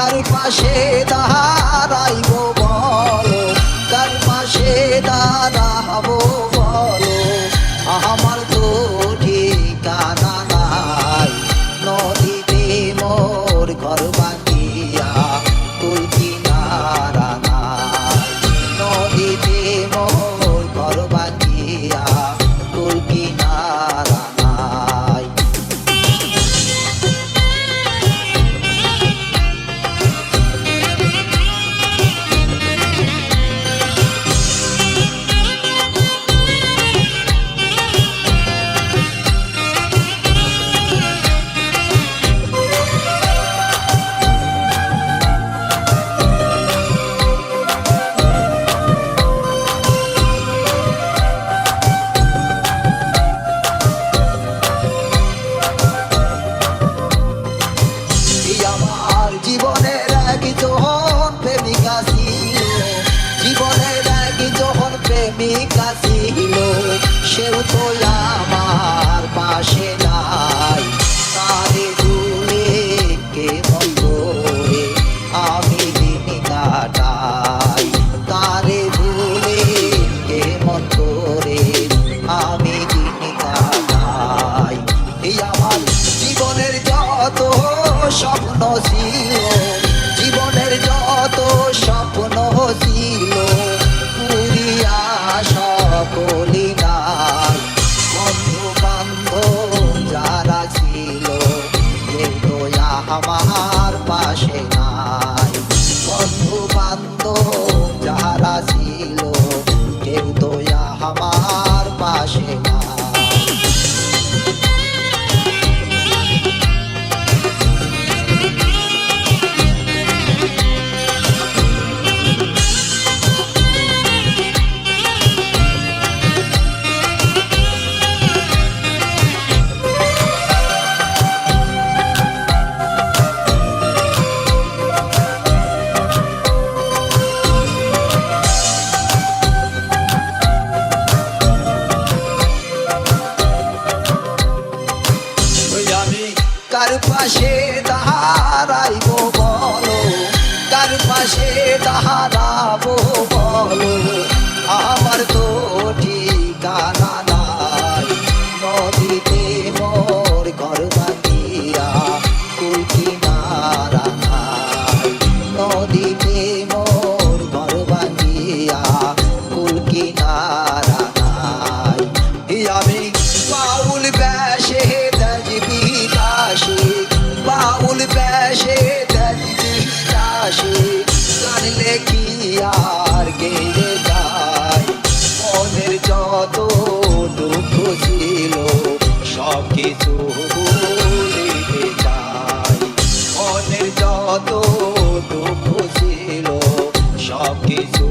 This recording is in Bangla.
কার পাশে দাঁড়াইব সেও তো আমি দিন কাটাই তারে দূরে কে মন আমি দিন কাটাই এই আমার জীবনের যত স্বপ্ন ছিল পাশে দাঁড়াইব দাসে জানলে কি আর গেয়ে যায়। মনের যত দুঃখ ছিল সব কিছু ভুলে যায়। মনের যত দুঃখ ছিল সব কিছু